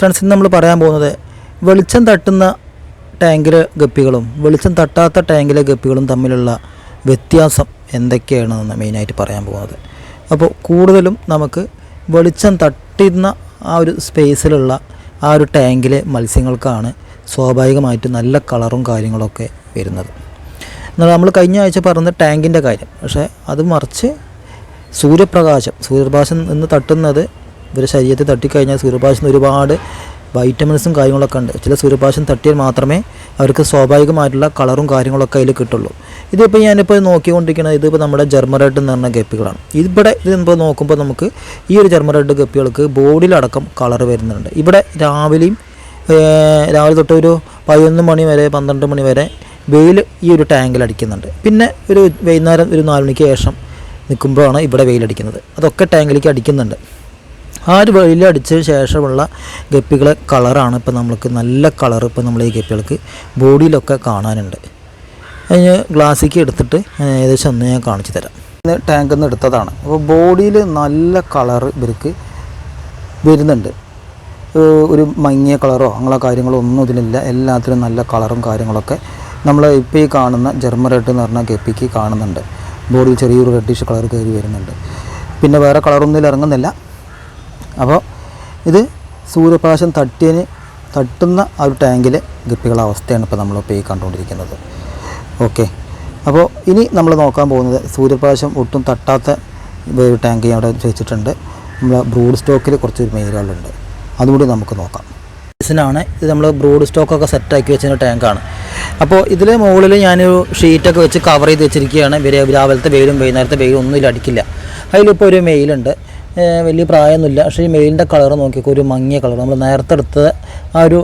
Friends ഇന്ന് നമ്മൾ പറയാൻ പോകുന്നത് വെളിച്ചം തട്ടുന്ന ടാങ്കിലെ ഗപ്പികളും വെളിച്ചം തട്ടാത്ത ടാങ്കിലെ ഗപ്പികളും തമ്മിലുള്ള വ്യത്യാസം എന്തൊക്കെയാണെന്ന് മെയിനായിട്ട് പറയാൻ പോകുന്നത്. അപ്പോൾ കൂടുതലും നമുക്ക് വെളിച്ചം തട്ടുന്ന ആ ഒരു സ്പേസിലുള്ള ആ ഒരു ടാങ്കിലെ മത്സ്യങ്ങൾക്കാണ് സ്വാഭാവികമായിട്ട് നല്ല കളറും കാര്യങ്ങളൊക്കെ വരുന്നത്. എന്നാൽ നമ്മൾ കഴിഞ്ഞ ആഴ്ച പറഞ്ഞ ടാങ്കിന്റെ കാര്യം പക്ഷേ അത് മറിച്ച് സൂര്യപ്രകാശം സൂര്യപ്രകാശം നിന്ന് തട്ടുന്നത് ഇവരുടെ ശരീരത്തിൽ തട്ടിക്കഴിഞ്ഞാൽ സൂര്യപ്രകാശത്തിന് ഒരുപാട് വൈറ്റമിൻസും കാര്യങ്ങളൊക്കെ ഉണ്ട്. ചില സൂര്യപ്രകാശം തട്ടിയാൽ മാത്രമേ അവർക്ക് സ്വാഭാവികമായിട്ടുള്ള കളറും കാര്യങ്ങളൊക്കെ അതിൽ കിട്ടുള്ളൂ. ഇതിപ്പോൾ ഞാനിപ്പോൾ നോക്കിക്കൊണ്ടിരിക്കുന്നത് ഇതിപ്പോൾ നമ്മുടെ ജർമ്മറെഡ് എന്ന് പറഞ്ഞ ഗപ്പികളാണ്. ഇവിടെ ഇതിപ്പോൾ നോക്കുമ്പോൾ നമുക്ക് ഈ ഒരു ജർമ്മറെഡ് ഗപ്പികൾക്ക് ബോഡിയിലടക്കം കളർ വരുന്നുണ്ട്. ഇവിടെ രാവിലെയും രാവിലെ തൊട്ട് ഒരു പതിനൊന്ന് മണി വരെ പന്ത്രണ്ട് മണി വരെ വെയിൽ ഈ ഒരു ടാങ്കിൽ അടിക്കുന്നുണ്ട്. പിന്നെ ഒരു വൈകുന്നേരം ഒരു നാല് മണിക്ക് ശേഷം നിൽക്കുമ്പോഴാണ് ഇവിടെ വെയിലടിക്കുന്നത് അതൊക്കെ ടാങ്കിലേക്ക് അടിക്കുന്നുണ്ട്. ആ ഒരു വെയിലടിച്ച ശേഷമുള്ള ഗപ്പികളെ കളറാണ് ഇപ്പോൾ നമ്മൾക്ക് നല്ല കളർ ഇപ്പോൾ നമ്മൾ ഈ ഗപ്പികൾക്ക് ബോഡിയിലൊക്കെ കാണാനുണ്ട്. അതിന് ഗ്ലാസ്സിക്ക് എടുത്തിട്ട് ഏകദേശം ഒന്ന് ഞാൻ കാണിച്ചു തരാം. ടാങ്കിൽ നിന്ന് എടുത്തതാണ്. അപ്പോൾ ബോഡിയിൽ നല്ല കളർ ഇവർക്ക് വരുന്നുണ്ട്. ഒരു മങ്ങിയ കളറോ അങ്ങനെ കാര്യങ്ങളോ ഒന്നും ഇതിലില്ല. എല്ലാത്തിലും നല്ല കളറും കാര്യങ്ങളൊക്കെ നമ്മൾ ഇപ്പോൾ ഈ കാണുന്ന ജർമ്മ റെഡ് എന്ന് പറഞ്ഞ ഗപ്പിക്ക് കാണുന്നുണ്ട്. ബോഡിയിൽ ചെറിയൊരു റെഡിഷ് കളർ കയറി വരുന്നുണ്ട്. പിന്നെ വേറെ കളറൊന്നും ഇതിൽ ഇറങ്ങുന്നില്ല അപ്പോൾ ഇത് സൂര്യപ്രകാശം തട്ടിയതിന് തട്ടുന്ന ആ ഒരു ടാങ്കിലെ ഗപ്പികളുടെ അവസ്ഥയാണ് ഇപ്പോൾ നമ്മളിപ്പോൾ ഈ കണ്ടുകൊണ്ടിരിക്കുന്നത്. ഓക്കെ. അപ്പോൾ ഇനി നമ്മൾ നോക്കാൻ പോകുന്നത് സൂര്യപ്രകാശം ഒട്ടും തട്ടാത്ത ഒരു ടാങ്ക് അവിടെ വെച്ചിട്ടുണ്ട്. നമ്മൾ ബ്രൂഡ് സ്റ്റോക്കിൽ കുറച്ച് മേലുകളുണ്ട് അതുകൂടി നമുക്ക് നോക്കാം. ഇതിനാണ് ഇത് നമ്മൾ ബ്രൂഡ് സ്റ്റോക്കൊക്കെ സെറ്റാക്കി വെച്ചിരുന്ന ടാങ്കാണ്. അപ്പോൾ ഇതിൽ മുകളിൽ ഞാനൊരു ഷീറ്റൊക്കെ വെച്ച് കവർ ചെയ്ത് വെച്ചിരിക്കുകയാണ്. രാവിലത്തെ വെയിലും വൈകുന്നേരത്തെ വെയിലും ഒന്നും ഇല്ല അടിക്കില്ല. അതിലിപ്പോൾ ഒരു മെയിലുണ്ട് വലിയ പ്രായമൊന്നുമില്ല. പക്ഷേ ഈ മെയിലിന്റെ കളർ നോക്കിയൊക്കെ ഒരു മങ്ങിയ കളർ നമ്മൾ നേരത്തെ എടുത്ത ആ ഒരു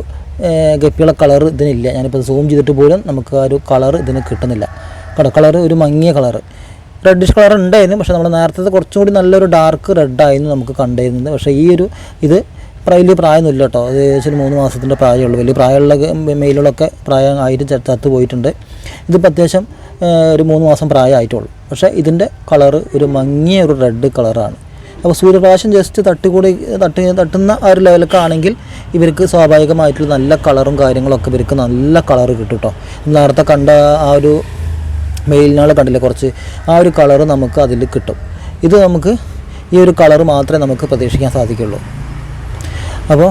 ഗപ്പിയുള്ള കളർ ഇതിനില്ല. ഞാനിപ്പോൾ സൂം ചെയ്തിട്ട് പോലും നമുക്ക് ആ ഒരു കളർ ഇതിന് കിട്ടുന്നില്ല. കട കളർ ഒരു മങ്ങിയ കളർ റെഡിഷ് കളർ ഉണ്ടായിരുന്നു. പക്ഷേ നമ്മൾ നേരത്തെ കുറച്ചും കൂടി നല്ലൊരു ഡാർക്ക് റെഡായിരുന്നു നമുക്ക് കണ്ടിരുന്നത്. പക്ഷേ ഈ ഒരു ഇത് വലിയ പ്രായമൊന്നുമില്ല കേട്ടോ. അത് ഏകദേശം മൂന്ന് മാസത്തിന്റെ പ്രായമുള്ളൂ വലിയ പ്രായമുള്ള മെയിലുകളൊക്കെ പ്രായം ആയിട്ട് ചത്ത് പോയിട്ടുണ്ട്. ഇതിപ്പോൾ അത്യാവശ്യം ഒരു മൂന്ന് മാസം പ്രായമായിട്ടുള്ളൂ. പക്ഷേ ഇതിന്റെ കളർ ഒരു മങ്ങിയ ഒരു റെഡ് കളറാണ്. അപ്പോൾ സൂര്യപ്രകാശം ജസ്റ്റ് തട്ടിക്കൂടി തട്ടി തട്ടുന്ന ആ ഒരു ലെവലൊക്കെ ആണെങ്കിൽ ഇവർക്ക് സ്വാഭാവികമായിട്ടുള്ള നല്ല കളറും കാര്യങ്ങളൊക്കെ ഇവർക്ക് നല്ല കളർ കിട്ടും കേട്ടോ നേരത്തെ കണ്ട ആ ഒരു മെയിലിനാൾ കണ്ടില്ലേ കുറച്ച്? ആ ഒരു കളർ നമുക്ക് അതിൽ കിട്ടും. ഇത് നമുക്ക് ഈ ഒരു കളർ മാത്രമേ നമുക്ക് പ്രതീക്ഷിക്കാൻ സാധിക്കുള്ളൂ. അപ്പോൾ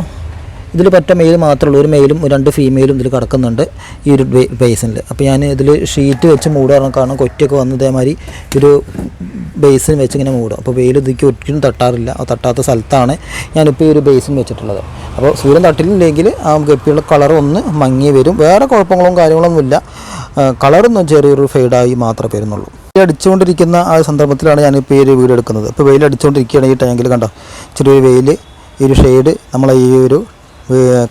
ഇതിൽ പറ്റ മെയിൽ മാത്രമേ ഉള്ളൂ ഒരു മെയിലും രണ്ട് ഫീമെയിലും ഇതിൽ കിടക്കുന്നുണ്ട് ഈ ഒരു ബേസിനിൽ അപ്പോൾ ഞാൻ ഇതിൽ ഷീറ്റ് വെച്ച് മൂടാറ് കാരണം കൊറ്റൊക്കെ വന്ന് ഇതേമാതിരി ഒരു ബേസിൻ വെച്ച് ഇങ്ങനെ മൂടും അപ്പോൾ വെയിൽ ഇതിക്ക് ഒരിക്കലും തട്ടാറില്ല. ആ തട്ടാത്ത സ്ഥലത്താണ് ഞാനിപ്പോൾ ഈ ഒരു ബേസിൻ വെച്ചിട്ടുള്ളത്. അപ്പോൾ സൂര്യൻ തട്ടിലില്ലെങ്കിൽ ആ ഗപ്പിയുടെ കളർ ഒന്ന് മങ്ങി വരും. വേറെ കുഴപ്പങ്ങളും കാര്യങ്ങളൊന്നുമില്ല കളറൊന്നും ചെറിയൊരു ഫെയ്ഡായി മാത്രമേ വരുന്നുള്ളൂ. അടിച്ചുകൊണ്ടിരിക്കുന്ന ആ സന്ദർഭത്തിലാണ് ഞാൻ ഇപ്പോൾ ഈ ഒരു വീട് എടുക്കുന്നത്. ഇപ്പോൾ വെയിൽ അടിച്ചുകൊണ്ടിരിക്കുകയാണ് ഈ ടാങ്കിൽ കണ്ടോ? ചെറിയൊരു വെയിൽ ഈ ഒരു ഷെയ്ഡ് നമ്മളെ ഈ ഒരു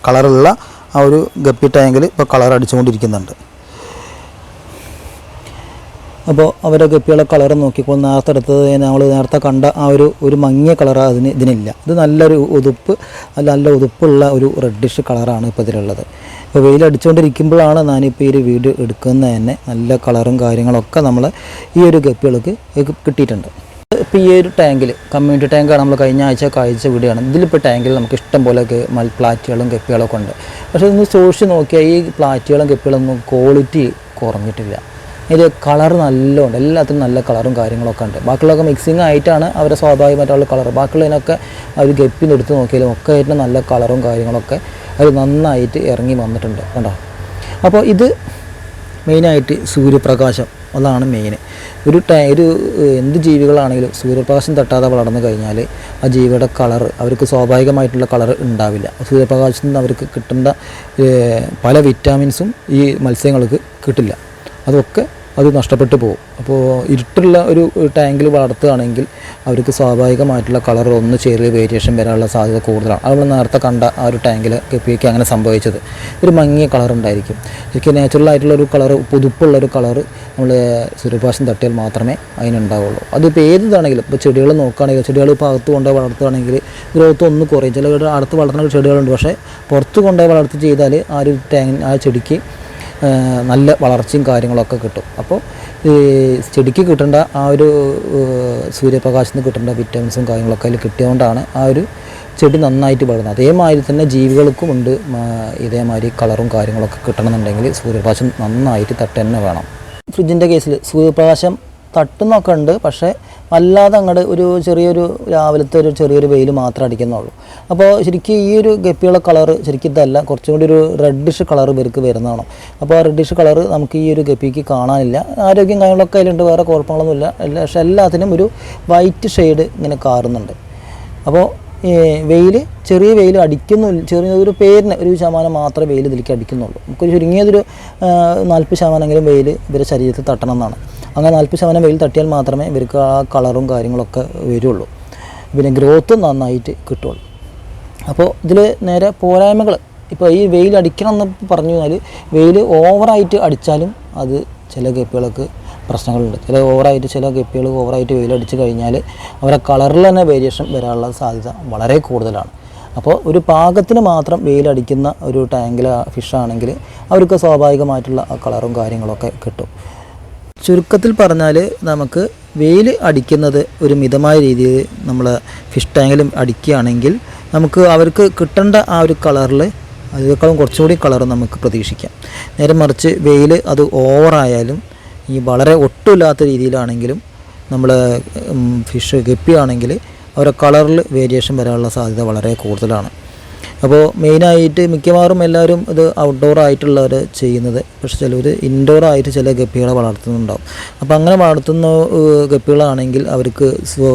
കളറുള്ള ആ ഒരു ഗപ്പി ടാങ്കിൽ ഇപ്പോൾ കളർ അടിച്ചുകൊണ്ടിരിക്കുന്നുണ്ട്. അപ്പോൾ അവരുടെ ഗപ്പികളെ കളർ നോക്കിയപ്പോൾ നേരത്തെ എടുത്തത് നമ്മൾ നേരത്തെ കണ്ട ആ ഒരു ഒരു മങ്ങിയ കളർ അതിന് ഇതിനില്ല. ഇത് നല്ലൊരു ഉതുപ്പ് അല്ല നല്ല ഉതുപ്പുള്ള ഒരു റെഡിഷ് കളറാണ് ഇപ്പോൾ ഇതിലുള്ളത്. ഇപ്പോൾ വെയിൽ അടിച്ചുകൊണ്ടിരിക്കുമ്പോഴാണ് ഞാനിപ്പോൾ ഈ ഒരു വീഡിയോ എടുക്കുന്നത് തന്നെ. നല്ല കളറും കാര്യങ്ങളൊക്കെ നമ്മൾ ഈ ഒരു ഗപ്പികൾക്ക് കിട്ടിയിട്ടുണ്ട്. ഇപ്പോൾ ഈ ഒരു ടാങ്കിൽ കമ്മ്യൂണിറ്റി ടാങ്കാണ് നമ്മൾ കഴിഞ്ഞ ആഴ്ച കാഴ്ച വീടുകയാണ് ഇതിലിപ്പോൾ ടാങ്കിൽ നമുക്ക് ഇഷ്ടം പോലെ പ്ലാറ്റുകളും കെപ്പികളൊക്കെ ഉണ്ട്. പക്ഷേ ഇന്ന് സൂക്ഷിച്ച് നോക്കിയാൽ ഈ പ്ലാറ്റുകളും കെപ്പികളൊന്നും ക്വാളിറ്റി കുറഞ്ഞിട്ടില്ല. ഇതിൽ കളർ നല്ലോണ്ട് എല്ലാത്തിനും നല്ല കളറും കാര്യങ്ങളൊക്കെ ഉണ്ട്. ബാക്കിയുള്ളതൊക്കെ മിക്സിങ് ആയിട്ടാണ് അവരെ സ്വാഭാവികമായിട്ടുള്ള കളർ ബാക്കിയുള്ളതിനൊക്കെ അവർ ഗപ്പിന്ന് എടുത്ത് നോക്കിയാലും ഒക്കെ ആയിട്ട് നല്ല കളറും കാര്യങ്ങളൊക്കെ അവർ നന്നായിട്ട് ഇറങ്ങി വന്നിട്ടുണ്ട് കണ്ടോ? അപ്പോൾ ഇത് മെയിനായിട്ട് സൂര്യപ്രകാശം അതാണ് മെയിൻ ഒരു ടൈ ഒരു എന്ത് ജീവികളാണെങ്കിലും സൂര്യപ്രകാശം തട്ടാതെ വളർന്നു കഴിഞ്ഞാൽ ആ ജീവിയുടെ കളർ അവർക്ക് സ്വാഭാവികമായിട്ടുള്ള കളർ ഉണ്ടാവില്ല. സൂര്യപ്രകാശത്തിൽ നിന്ന് അവർക്ക് കിട്ടുന്ന പല വിറ്റാമിൻസും ഈ മത്സ്യങ്ങൾക്ക് കിട്ടില്ല. അതൊക്കെ അത് നഷ്ടപ്പെട്ടു പോകും. അപ്പോൾ ഇരുട്ടുള്ള ഒരു ടാങ്കിൽ വളർത്തുകയാണെങ്കിൽ അവർക്ക് സ്വാഭാവികമായിട്ടുള്ള കളർ ഒന്ന് ചെറിയ വേരിയേഷൻ വരാനുള്ള സാധ്യത കൂടുതലാണ്. അത് നമ്മൾ നേരത്തെ കണ്ട ആ ഒരു ടാങ്കിൽ ഗപ്പിക്ക് അങ്ങനെ സംഭവിച്ചത്. ഒരു മങ്ങിയ കളർ ഉണ്ടായിരിക്കും. ശരിക്കും നാച്ചുറൽ ആയിട്ടുള്ള ഒരു കളർ പുതുപ്പുള്ള ഒരു കളർ നമ്മൾ സൂര്യപ്രകാശം തട്ടിയാൽ മാത്രമേ അതിനുണ്ടാവുള്ളൂ. അതിപ്പോൾ ഏതാണെങ്കിലും ഇപ്പോൾ ചെടികൾ നോക്കുകയാണെങ്കിൽ ചെടികൾ ഇപ്പോൾ അകത്ത് കൊണ്ടുപോയി വളർത്തുകയാണെങ്കിൽ ഗ്രോത്ത് ഒന്ന് കുറയും. ചില അടുത്ത് വളർത്തുന്ന ചെടികളുണ്ട്. പക്ഷേ പുറത്ത് കൊണ്ടുപോയി വളർത്തി ചെയ്താൽ ആ ഒരു ടാങ് ആ ചെടിക്ക് നല്ല വളർച്ചയും കാര്യങ്ങളൊക്കെ കിട്ടും. അപ്പോൾ ഈ ചെടിക്ക് കിട്ടേണ്ട ആ ഒരു സൂര്യപ്രകാശത്തിന് കിട്ടേണ്ട വിറ്റാമിൻസും കാര്യങ്ങളൊക്കെ അതിൽ കിട്ടിയതുകൊണ്ടാണ് ആ ഒരു ചെടി നന്നായിട്ട് വളരുന്നത്. അതേമാതിരി തന്നെ ജീവികൾക്കും ഉണ്ട് ഇതേമാതിരി കളറും കാര്യങ്ങളൊക്കെ കിട്ടണമെന്നുണ്ടെങ്കിൽ സൂര്യപ്രകാശം നന്നായിട്ട് തട്ട് തന്നെ വേണം. ഫ്രിഡ്ജിന്റെ കേസിൽ സൂര്യപ്രകാശം തട്ടുന്നൊക്കെ ഉണ്ട് പക്ഷേ വല്ലാതെ അങ്ങോട്ട് ഒരു ചെറിയൊരു രാവിലത്തെ ഒരു ചെറിയൊരു വെയിൽ മാത്രം അടിക്കുന്നുള്ളൂ. അപ്പോൾ ശരിക്കും ഈ ഒരു ഗപ്പിയുള്ള കളർ ശരിക്കും ഇതല്ല കുറച്ചും കൂടി ഒരു റെഡിഷ് കളർ ഇവർക്ക് വരുന്നതാണ്. അപ്പോൾ ആ റെഡിഷ് കളർ നമുക്ക് ഈ ഒരു ഗപ്പിക്ക് കാണാനില്ല. ആരോഗ്യം കാര്യങ്ങളൊക്കെ അതിലുണ്ട് വേറെ കുഴപ്പങ്ങളൊന്നുമില്ല. പക്ഷേ എല്ലാത്തിനും ഒരു വൈറ്റ് ഷെയ്ഡ് ഇങ്ങനെ കാറുന്നുണ്ട്. അപ്പോൾ വെയിൽ ചെറിയ വെയിൽ അടിക്കുന്നു ചെറിയ ഒരു പേരിന് ഒരു ശതമാനം മാത്രമേ വെയിൽ ഇതിലേക്ക് അടിക്കുന്നുള്ളൂ. നമുക്കൊരു ചുരുങ്ങിയതൊരു നാൽപ്പത് ശതമാനമെങ്കിലും വെയിൽ ഇവരുടെ ശരീരത്തിൽ തട്ടണം എന്നാണ്. അങ്ങനെ നാൽപ്പത് ശതമാനം വെയിൽ തട്ടിയാൽ മാത്രമേ ഇവർക്ക് ആ കളറും കാര്യങ്ങളൊക്കെ വരുള്ളൂ. പിന്നെ ഗ്രോത്ത് നന്നായിട്ട് കിട്ടുള്ളൂ. അപ്പോൾ ഇതിൽ നേരെ പോരായ്മകൾ. ഇപ്പോൾ ഈ വെയിൽ അടിക്കണം എന്ന് പറഞ്ഞു കഴിഞ്ഞാൽ വെയിൽ ഓവറായിട്ട് അടിച്ചാലും അത് ചില ഗപ്പികൾക്ക് പ്രശ്നങ്ങളുണ്ട്. ചില ഓവറായിട്ട് ചില ഗപ്പികൾ ഓവറായിട്ട് വെയിലടിച്ച് കഴിഞ്ഞാൽ അവരെ കളറിൽ തന്നെ വേരിയേഷൻ വരാനുള്ള സാധ്യത വളരെ കൂടുതലാണ്. അപ്പോൾ ഒരു പാകത്തിന് മാത്രം വെയിലടിക്കുന്ന ഒരു ടാങ്കിൽ ഫിഷാണെങ്കിൽ അവർക്ക് സ്വാഭാവികമായിട്ടുള്ള കളറും കാര്യങ്ങളൊക്കെ കിട്ടും. ചുരുക്കത്തിൽ പറഞ്ഞാൽ നമുക്ക് വെയിൽ അടിക്കുന്നത് ഒരു മിതമായ രീതിയിൽ നമ്മൾ ഫിഷ് ടാങ്കിലും അടിക്കുകയാണെങ്കിൽ നമുക്ക് അവർക്ക് കിട്ടേണ്ട ആ ഒരു കളറിൽ അതിനേക്കാളും കുറച്ചുകൂടി കളർ നമുക്ക് പ്രതീക്ഷിക്കാം. നേരെ മറിച്ച് വെയിൽ അത് ഓവറായാലും ഈ വളരെ ഒട്ടുമില്ലാത്ത രീതിയിലാണെങ്കിലും നമ്മൾ ഫിഷ് ഗപ്പിയാണെങ്കിൽ അവരുടെ കളറിൽ വേരിയേഷൻ വരാനുള്ള സാധ്യത വളരെ കൂടുതലാണ്. അപ്പോൾ മെയിനായിട്ട് മിക്കവാറും എല്ലാവരും ഇത് ഔട്ട്ഡോർ ആയിട്ടുള്ളവർ ചെയ്യുന്നത്. പക്ഷെ ചിലവർ ഇൻഡോർ ആയിട്ട് ചില ഗപ്പികളെ വളർത്തുന്നുണ്ടാവും. അപ്പോൾ അങ്ങനെ വളർത്തുന്ന ഗപ്പികളാണെങ്കിൽ അവർക്ക്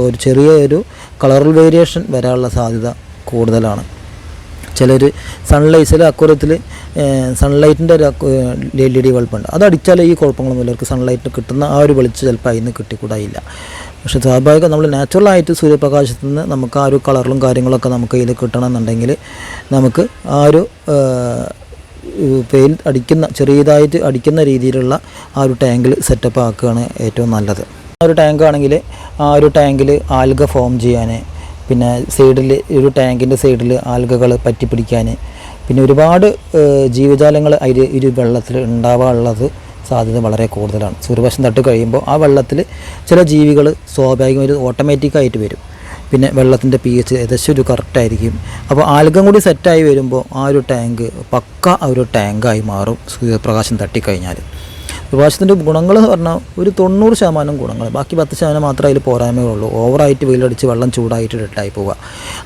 ഒരു ചെറിയൊരു കളറൽ വേരിയേഷൻ വരാനുള്ള സാധ്യത കൂടുതലാണ്. ചിലർ സൺലൈസിൽ അക്കുറത്തിൽ സൺലൈറ്റിന്റെ ഒരു എൽ ഇ ഡി ബൾബുണ്ട് അത് അടിച്ചാൽ ഈ കുഴപ്പങ്ങളൊന്നുമില്ല. അവർക്ക് സൺലൈറ്റ് കിട്ടുന്ന ആ ഒരു വെളിച്ചം ചിലപ്പോൾ അതിൽ നിന്ന് കിട്ടിക്കൂടായില്ല. പക്ഷെ സ്വാഭാവികം നമ്മൾ നാച്ചുറലായിട്ട് സൂര്യപ്രകാശത്തു നിന്ന് നമുക്ക് ആ ഒരു കളറിലും കാര്യങ്ങളൊക്കെ നമുക്ക് ഇതിൽ കിട്ടണമെന്നുണ്ടെങ്കിൽ നമുക്ക് ആ ഒരു പെയിൽ അടിക്കുന്ന ചെറിയതായിട്ട് അടിക്കുന്ന രീതിയിലുള്ള ആ ഒരു ടാങ്കിൽ സെറ്റപ്പ് ആക്കുകയാണ് ഏറ്റവും നല്ലത്. ആ ഒരു ടാങ്ക് ആണെങ്കിൽ ആ ഒരു ടാങ്കിൽ ആൽഗ ഫോം ചെയ്യാൻ പിന്നെ സൈഡിൽ ഒരു ടാങ്കിന്റെ സൈഡിൽ ആൽഗകൾ പറ്റി പിടിക്കാൻ പിന്നെ ഒരുപാട് ജീവജാലങ്ങൾ അതിൽ ഒരു വെള്ളത്തിൽ ഉണ്ടാവാനുള്ളത് സാധ്യത വളരെ കൂടുതലാണ്. സൂര്യവശം തട്ട് കഴിയുമ്പോൾ ആ വെള്ളത്തിൽ ചില ജീവികൾ സ്വാഭാവികമായിട്ട് ഓട്ടോമാറ്റിക്കായിട്ട് വരും. പിന്നെ വെള്ളത്തിന്റെ പി എച്ച് ഏകദേശം ഒരു കറക്റ്റായിരിക്കും അപ്പോൾ ആൽഗം കൂടി സെറ്റായി വരുമ്പോൾ ആ ഒരു ടാങ്ക് പക്ക ഒരു ടാങ്കായി മാറും സൂര്യപ്രകാശം തട്ടിക്കഴിഞ്ഞാൽ. പ്രകാശത്തിന്റെ ഗുണങ്ങൾ എന്ന് പറഞ്ഞാൽ ഒരു തൊണ്ണൂറ് ശതമാനം ഗുണങ്ങൾ ബാക്കി പത്ത് ശതമാനം മാത്രമേ അതിൽ പോരായ്മകളുള്ളൂ ഓവറായിട്ട് വെയിലടിച്ച് വെള്ളം ചൂടായിട്ട് ഡെഡായി പോവുക.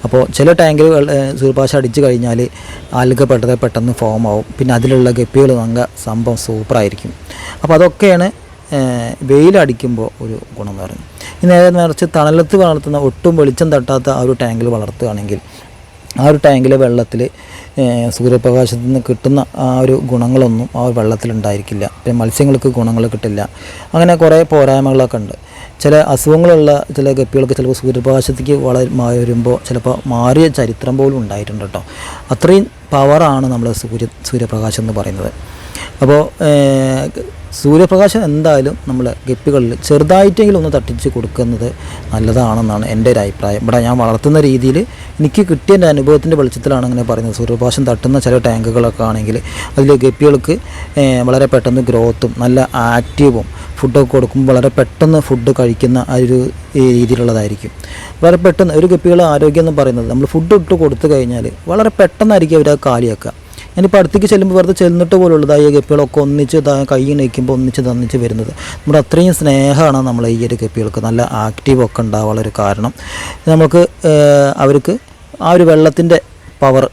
അപ്പോൾ ചില ടാങ്കിൽ സൂര്യഭാഷ അടിച്ച് കഴിഞ്ഞാൽ ആൽഗ പെട്ടത് പെട്ടെന്ന് ഫോം ആവും. പിന്നെ അതിലുള്ള ഗപ്പികൾ നല്ല സംഭവം സൂപ്പറായിരിക്കും അപ്പോൾ അതൊക്കെയാണ് വെയിലടിക്കുമ്പോൾ ഒരു ഗുണം എന്ന് പറയുന്നത്. ഇനി നേരെ നിറച്ച് തണലത്ത് വളർത്തുന്ന ഒട്ടും വെളിച്ചം തട്ടാത്ത ആ ഒരു ടാങ്കിൽ വളർത്തുകയാണെങ്കിൽ ആ ഒരു ടാങ്കിലെ വെള്ളത്തിൽ സൂര്യപ്രകാശത്തിൽ നിന്ന് കിട്ടുന്ന ആ ഒരു ഗുണങ്ങളൊന്നും ആ ഉണ്ടായിരിക്കില്ല പിന്നെ മത്സ്യങ്ങൾക്ക് ഗുണങ്ങൾ കിട്ടില്ല. അങ്ങനെ കുറേ പോരായ്മകളൊക്കെ ഉണ്ട്. ചില അസുഖങ്ങളുള്ള ചില ഗപ്പികൾക്ക് ചിലപ്പോൾ സൂര്യപ്രകാശത്തേക്ക് വളരെ വരുമ്പോൾ ചിലപ്പോൾ മാറിയ ചരിത്രം പോലും ഉണ്ടായിട്ടുണ്ട് കേട്ടോ. അത്രയും പവറാണ് നമ്മൾ സൂര്യ സൂര്യപ്രകാശം എന്ന് പറയുന്നത്. അപ്പോൾ സൂര്യപ്രകാശം എന്തായാലും നമ്മൾ ഗപ്പികളിൽ ചെറുതായിട്ടെങ്കിലും ഒന്ന് തട്ടിച്ച് കൊടുക്കുന്നത് നല്ലതാണെന്നാണ് എന്റെ ഒരു അഭിപ്രായം. ഇവിടെ ഞാൻ വളർത്തുന്ന രീതിയിൽ എനിക്ക് കിട്ടിയ എന്റെ അനുഭവത്തിന്റെ വെളിച്ചത്തിലാണ് അങ്ങനെ പറയുന്നത്. സൂര്യപ്രകാശം തട്ടുന്ന ചില ടാങ്കുകളൊക്കെ ആണെങ്കിൽ അതിൽ ഗപ്പികൾക്ക് വളരെ പെട്ടെന്ന് ഗ്രോത്തും നല്ല ആക്റ്റീവും ഫുഡൊക്കെ കൊടുക്കുമ്പോൾ വളരെ പെട്ടെന്ന് ഫുഡ് കഴിക്കുന്ന ആ ഒരു രീതിയിലുള്ളതായിരിക്കും. വളരെ പെട്ടെന്ന് ഒരു ഗപ്പികളുടെ ആരോഗ്യം എന്ന് പറയുന്നത് നമ്മൾ ഫുഡ് ഇട്ട് കൊടുത്തു കഴിഞ്ഞാൽ വളരെ പെട്ടെന്നായിരിക്കും അവർ കാലിയാക്കുക. ഞാനിപ്പോൾ അടുത്തേക്ക് ചെല്ലുമ്പോൾ വെറുതെ ചെന്നിട്ട് പോലുള്ളതായി ഈ ഗപ്പികളൊക്കെ ഒന്നിച്ച് കൈ നയിക്കുമ്പോൾ ഒന്നിച്ച് തന്നിച്ച് വരുന്നത്. നമ്മുടെ അത്രയും സ്നേഹമാണ് നമ്മൾ ഈ ഒരു ഗപ്പികൾക്ക്. നല്ല ആക്റ്റീവ് ഒക്കെ ഉണ്ടാവാനുള്ള ഒരു കാരണം. നമുക്ക് അവർക്ക് ആ ഒരു വെള്ളത്തിന്റെ പവർ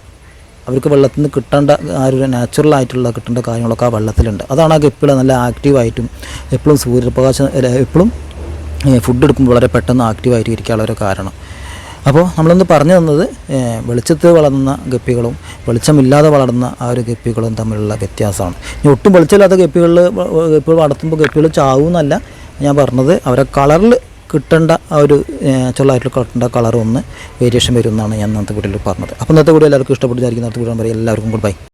അവർക്ക് വെള്ളത്തിൽ നിന്ന് കിട്ടേണ്ട ആ ഒരു നാച്ചുറൽ ആയിട്ടുള്ള കിട്ടേണ്ട കാര്യങ്ങളൊക്കെ ആ വെള്ളത്തിലുണ്ട്. അതാണ് ആ ഗപ്പികൾ നല്ല ആക്റ്റീവായിട്ടും എപ്പോഴും സൂര്യപ്രകാശം എപ്പോഴും ഫുഡ് എടുക്കുമ്പോൾ വളരെ പെട്ടെന്ന് ആക്റ്റീവായിട്ട് ഇരിക്കാനുള്ള ഒരു കാരണം. അപ്പോൾ നമ്മളൊന്ന് പറഞ്ഞു തന്നത് വെളിച്ചത്ത് വളർന്ന ഗപ്പികളും വെളിച്ചമില്ലാതെ വളർന്ന ആ ഒരു ഗപ്പികളും തമ്മിലുള്ള വ്യത്യാസമാണ്. ഇനി ഒട്ടും വെളിച്ചമില്ലാത്ത ഗപ്പികളിൽ ഗപ്പികൾ വളർത്തുമ്പോൾ ഗപ്പികൾ ചാവുമെന്നല്ല ഞാൻ പറഞ്ഞത്. അവരെ കളറിൽ കിട്ടേണ്ട ആ ഒരു ചൊള്ളായിട്ടുള്ള കിട്ടേണ്ട കളർ ഒന്ന് വേരിയേഷൻ വരും എന്നാണ് ഞാൻ ഇന്നത്തെ വീട്ടിൽ പറഞ്ഞത്. അപ്പോൾ ഇന്നത്തെ വീഡിയോ എല്ലാവർക്കും ഇഷ്ടപ്പെട്ടു വിചാരിക്കുന്ന. അടുത്ത വീഡിയോ പറയും എല്ലാവർക്കും ഗുഡ് ബൈ